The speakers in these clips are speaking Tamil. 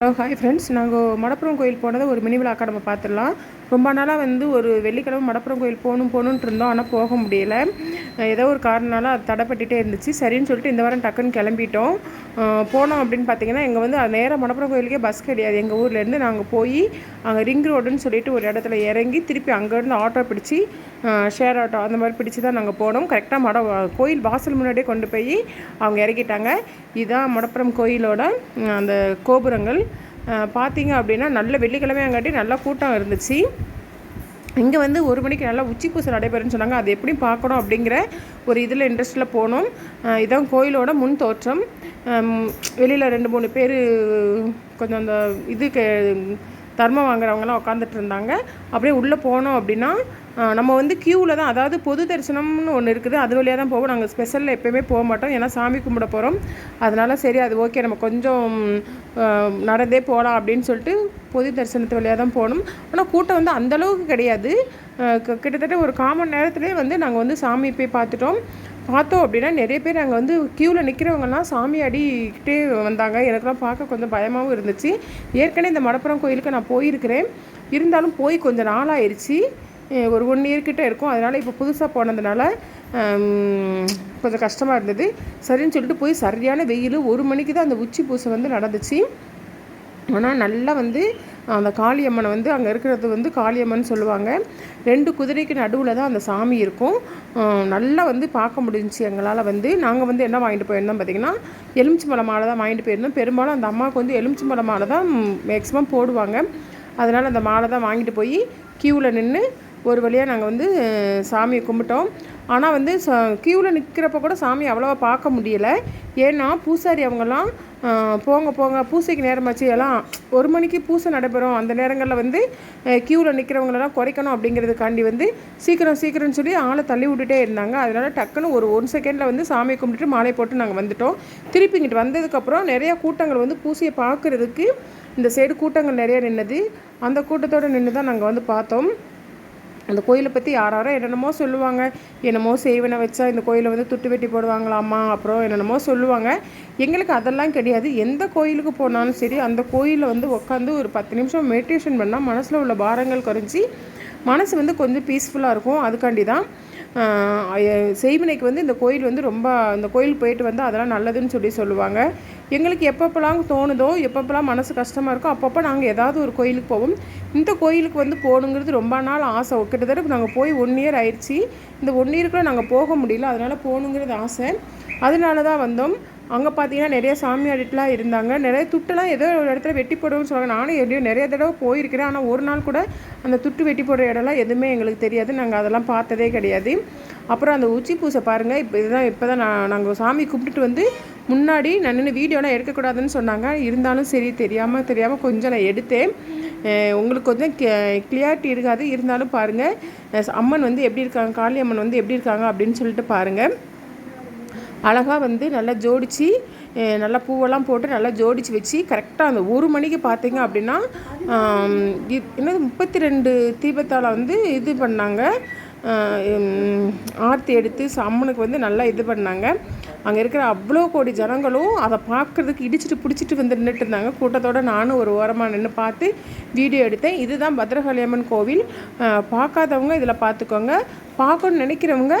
ஹலோ ஹாய் ஃப்ரெண்ட்ஸ் நாங்கள் மடப்புறம் கோயில் போனதை ஒரு மினி விழாக்கா நம்ம பார்த்துடலாம். ரொம்ப நாளாக வந்து ஒரு வெள்ளிக்கிழமை மடப்புறம் கோயில் போகணும் போகணுன்ட்டு இருந்தோம். ஆனால் போக முடியல. ஏதோ ஒரு காரணனால அது தடைப்பட்டுகிட்டே இருந்துச்சு. சரின்னு சொல்லிட்டு இந்த வாரம் டக்குன்னு கிளம்பிட்டோம். போனோம் அப்படின்னு பார்த்தீங்கன்னா எங்கள் வந்து நேராக மடப்புறம் கோயிலுக்கே பஸ் கிடையாது. எங்கள் ஊர்லேருந்து நாங்கள் போய் அங்கே ரிங் ரோடுன்னு சொல்லிட்டு ஒரு இடத்துல இறங்கி திருப்பி அங்கேருந்து ஆட்டோ பிடிச்சி ஷேர் ஆட்டோ அந்த மாதிரி பிடிச்சி தான் நாங்கள் போனோம். கரெக்டாக மட கோயில் வாசல் முன்னாடியே கொண்டு போய் அவங்க இறக்கிட்டாங்க. இதுதான் மடப்புறம் கோயிலோட அந்த கோபுரங்கள். பார்த்தீங்க அப்படின்னா நல்ல வெள்ளிக்கிழமையாங்காட்டி நல்லா கூட்டம் இருந்துச்சு. இங்கே வந்து ஒரு மணிக்கு நல்லா உச்சி பூசை நடைபெறும்னு சொன்னாங்க. அது எப்படி பார்க்கணும் அப்படிங்கிற ஒரு இதில் இன்ட்ரெஸ்ட்டில் போனோம். இதான் கோயிலோட முன் தோற்றம். வெளியில் ரெண்டு மூணு பேர் கொஞ்சம் அந்த இதுக்கு தர்மம் வாங்குறவங்கலாம் உட்காந்துட்டு இருந்தாங்க அப்படியே உள்ளே போனோம் அப்படின்னா நம்ம வந்து க்யூவில் தான் அதாவது பொது தரிசனம்னு ஒன்று இருக்குது அது வழியாக தான் போவோம். நாங்கள் ஸ்பெஷலில் எப்போயுமே போக மாட்டோம். ஏன்னா சாமி கும்பிட போகிறோம் அதனால் சரி அது ஓகே நம்ம கொஞ்சம் நடந்தே போகலாம் அப்படின்னு சொல்லிட்டு பொது தரிசனத்து வழியாக தான் போகணும் ஆனால் கூட்டம் வந்து அந்தளவுக்கு கிடையாது. கிட்டத்தட்ட ஒரு காமன் நேரத்துலேயே வந்து நாங்கள் வந்து சாமி போய் பார்த்துட்டோம். பார்த்தோம் அப்படின்னா நிறைய பேர் அங்கே வந்து க்யூவில் நிற்கிறவங்கலாம் சாமி அடிக்கிட்டே வந்தாங்க. எனக்குலாம் பார்க்க கொஞ்சம் பயமாகவும் இருந்துச்சு. ஏற்கனவே இந்த மடப்புறம் கோயிலுக்கு நான் போயிருக்கிறேன். இருந்தாலும் போய் கொஞ்சம் நாளாயிருச்சு. ஒரு ஒன் இயர்கிட்ட இருக்கும். அதனால் இப்போ புதுசாக போனதுனால கொஞ்சம் கஷ்டமாக இருந்தது. சரின்னு சொல்லிட்டு போய் சரியான வெயில் ஒரு மணிக்கு தான் அந்த உச்சி பூசை வந்து நடந்துச்சு. ஆனால் நல்லா வந்து அந்த காளியம்மனை வந்து அங்கே இருக்கிறது வந்து காளியம்மன் சொல்லுவாங்க. ரெண்டு குதிரைக்கு நடுவில் தான் அந்த சாமி இருக்கும். நல்லா வந்து பார்க்க முடிஞ்சிச்சு எங்களால் வந்து. நாங்கள் வந்து என்ன வாங்கிட்டு போயிருந்தோம் பார்த்திங்கன்னா எலுமிச்சி மலை மாலை தான் வாங்கிட்டு போயிருந்தோம். பெரும்பாலும் அந்த அம்மாவுக்கு வந்து எலுமிச்சி மலை மாலை தான் மேக்ஸிமம் போடுவாங்க. அதனால் அந்த மாலை தான் வாங்கிட்டு போய் க்யூவில் நின்று ஒரு வழியாக நாங்கள் வந்து சாமியை கும்பிட்டோம். ஆனால் வந்து ச க்யூவில் நிற்கிறப்ப கூட சாமி அவ்வளோவா பார்க்க முடியலை. ஏன்னா பூசாரி அவங்கெல்லாம் போங்க போங்க பூசைக்கு நேரமாச்சு. எல்லாம் ஒரு மணிக்கு பூசை நடைபெறும். அந்த நேரங்களில் வந்து க்யூவில் நிற்கிறவங்களெல்லாம் குறைக்கணும் அப்படிங்கிறதுக்காண்டி வந்து சீக்கிரம் சீக்கிரம்னு சொல்லி ஆளை தள்ளி விட்டுட்டே இருந்தாங்க. அதனால் டக்குன்னு ஒரு ஒன் செகண்டில் வந்து சாமி கும்பிட்டுட்டு மாலை போட்டு நாங்கள் வந்துட்டோம். திருப்பி இங்கிட்டு வந்ததுக்கப்புறம் நிறையா கூட்டங்கள் வந்து பூசையை பார்க்குறதுக்கு இந்த சைடு கூட்டங்கள் நிறையா நின்னது. அந்த கூட்டத்தோடு நின்று தான் நாங்கள் வந்து பார்த்தோம். அந்த கோயிலை பற்றி யாராரோ என்னென்னமோ சொல்லுவாங்க. என்னமோ செய்வனை வச்சா இந்த கோயிலை வந்து துட்டு வெட்டி போடுவாங்களாமா? அப்புறம் என்னென்னமோ சொல்லுவாங்க. எங்களுக்கு அதெல்லாம் கிடையாது. எந்த கோயிலுக்கு போனாலும் சரி அந்த கோயிலில் வந்து உட்காந்து ஒரு பத்து நிமிஷம் மெடிடேஷன் பண்ணால் மனசில் உள்ள பாரங்கள் குறைஞ்சி மனசு வந்து கொஞ்சம் பீஸ்ஃபுல்லாக இருக்கும். அதுக்காண்டி தான் செய்வினைக்கு வந்து இந்த கோயில் வந்து ரொம்ப இந்த கோயில் போயிட்டு வந்து அதெல்லாம் நல்லதுன்னு சொல்லி சொல்லுவாங்க. எங்களுக்கு எப்பப்பெல்லாம் தோணுதோ எப்பப்பெல்லாம் மனசு கஷ்டமாக இருக்கோ அப்பப்போ நாங்கள் ஏதாவது ஒரு கோயிலுக்கு போவோம். இந்த கோயிலுக்கு வந்து போகணுங்கிறது ரொம்ப நாள் ஆசை. கிட்டத்தட்ட நாங்கள் போய் ஒன் இயர் ஆயிடுச்சு. இந்த ஒன் இயருக்குள்ளே நாங்கள் போக முடியல. அதனால் போகணுங்கிறது ஆசை. அதனால தான் வந்தோம். அங்கே பார்த்தீங்கன்னா நிறைய சாமியாடிட்டுலாம் இருந்தாங்க. நிறைய துட்டெல்லாம் ஏதோ ஒரு இடத்துல வெட்டி போடுவோம்னு சொல்லுவாங்க. நானும் எப்படியோ நிறைய தடவை போயிருக்கிறேன். ஆனால் ஒரு நாள் கூட அந்த துட்டு வெட்டி போடுற இடம்லாம் எதுவுமே எங்களுக்கு தெரியாது. நாங்கள் அதெல்லாம் பார்த்ததே கிடையாது. அப்புறம் அந்த உச்சி பூசை பாருங்கள் இப்போ இதுதான் இப்போ தான் நான் நாங்கள் சாமி கும்பிட்டுட்டு வந்து முன்னாடி நான் நின்று வீடியோலாம் எடுக்கக்கூடாதுன்னு சொன்னாங்க. இருந்தாலும் சரி தெரியாமல் தெரியாமல் கொஞ்சம் நான் எடுத்தேன். உங்களுக்கு கொஞ்சம் கிளியாரிட்டி இருக்காது. இருந்தாலும் பாருங்கள் அம்மன் வந்து எப்படி இருக்காங்க? காளி அம்மன் வந்து எப்படி இருக்காங்க? அப்படின்னு சொல்லிட்டு பாருங்கள் அழகாக வந்து நல்லா ஜோடித்து நல்லா பூவெல்லாம் போட்டு நல்லா ஜோடித்து வச்சு கரெக்டாக அந்த ஒரு மணிக்கு பார்த்தீங்க அப்படின்னா என்னது முப்பத்தி ரெண்டு தீபத்தால் வந்து இது பண்ணாங்க. ஆர்த்தி எடுத்து அம்மனுக்கு வந்து நல்லா இது பண்ணாங்க. அங்கே இருக்கிற அவ்வளோ கோடி ஜனங்களும் அதை பார்க்குறதுக்கு இடிச்சிட்டு பிடிச்சிட்டு வந்து நின்றுட்டு இருந்தாங்க. கூட்டத்தோடு நானும் ஒரு ஓரமாக நின்று பார்த்து வீடியோ எடுத்தேன். இதுதான் பத்ரகாளியம்மன் கோவில். பார்க்காதவங்க இதில் பார்த்துக்கோங்க பார்க்கணுன்னு நினைக்கிறவங்க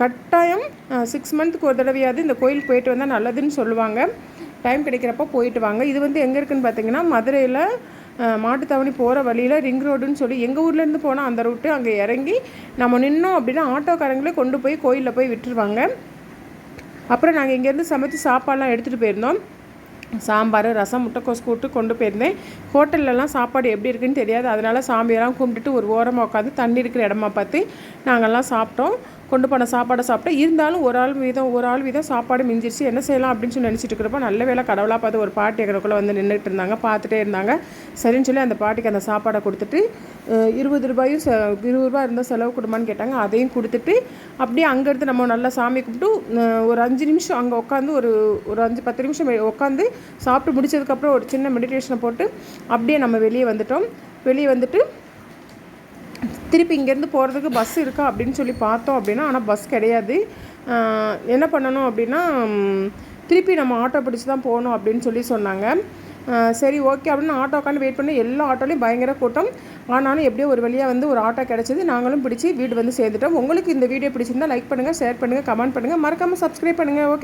கட்டாயம் சிக்ஸ் மந்த்துக்கு ஒரு தடவையாவது இந்த கோயில் போயிட்டு வந்தால் நல்லதுன்னு சொல்லுவாங்க. டைம் கிடைக்கிறப்ப போயிட்டு வாங்க. இது வந்து எங்கே இருக்குதுன்னு பார்த்தீங்கன்னா மதுரையில் மாட்டுத்தாவணி போகிற வழியில் ரிங் ரோடுன்னு சொல்லி எங்கள் ஊர்லேருந்து போனால் அந்த ரூட்டு அங்கே இறங்கி நம்ம நின்னோம் அப்படின்னா ஆட்டோக்காரங்களே கொண்டு போய் கோயிலில் போய் விட்டுருவாங்க. அப்புறம் நாங்கள் இங்கேருந்து சமைச்சு சாப்பாடெலாம் எடுத்துகிட்டு போயிருந்தோம். சாம்பார் ரசம் முட்டைக்கோஸ் கூட்டு கொண்டு போயிருந்தேன். ஹோட்டல்லலாம் சாப்பாடு எப்படி இருக்குன்னு தெரியாது. அதனால் சாமியெல்லாம் கும்பிட்டுட்டு ஒரு ஓரமாக உட்காந்து தண்ணி இருக்கிற இடமா பார்த்து நாங்கள்லாம் சாப்பிட்டோம். கொண்டு போன சாப்பாடை சாப்பிட்டா இருந்தாலும் ஒரு ஆள் வீதம் ஒரு ஆள் வீதம் சாப்பாடு மிஞ்சிருச்சு என்ன செய்யலாம் அப்படின்னு சொல்லி நினச்சிட்டு இருக்கிறப்ப நல்ல வேலை கடவுளாக பார்த்து ஒரு பாட்டி எங்களுக்குள்ளே வந்து நின்றுட்டு இருந்தாங்க பார்த்துட்டே இருந்தாங்க. சரின்னு சொல்லி அந்த பாட்டிக்கு அந்த சாப்பாடை கொடுத்துட்டு இருபது ரூபாயும் செ இருபது ரூபாய் இருந்தால் செலவு கொடுமான்னு கேட்டாங்க. அதையும் கொடுத்துட்டு அப்படியே அங்கேருந்து நம்ம நல்லா சாமி கும்பிட்டு ஒரு அஞ்சு நிமிஷம் அங்கே உட்காந்து ஒரு ஒரு அஞ்சு பத்து நிமிஷம் உட்காந்து சாப்பிட்டு முடிச்சதுக்கப்புறம் ஒரு சின்ன மெடிடேஷனை போட்டு அப்படியே நம்ம வெளியே வந்துட்டோம். வெளியே வந்துட்டு திருப்பி இங்கேருந்து போகிறதுக்கு பஸ் இருக்கா அப்படின்னு சொல்லி பார்த்தோம் அப்படின்னா ஆனால் பஸ் கிடையாது. என்ன பண்ணணும் அப்படின்னா திருப்பி நம்ம ஆட்டோ பிடிச்சி தான் போகணும் அப்படின்னு சொல்லி சொன்னாங்க. சரி ஓகே அப்படின்னு ஆட்டோ வெயிட் பண்ணி எல்லா ஆட்டோலையும் பயங்கர கூட்டம். ஆனாலும் எப்படியோ ஒரு வழியாக வந்து ஒரு ஆட்டோ கிடச்சிது. நாங்களும் பிடிச்சி வீடு வந்து சேர்ந்துட்டோம். உங்களுக்கு இந்த வீடியோ பிடிச்சிருந்தா லைக் பண்ணுங்கள் ஷேர் பண்ணுங்கள் கமெண்ட் பண்ணுங்கள் மறக்காமல் சப்ஸ்கிரைப் பண்ணுங்கள் ஓகே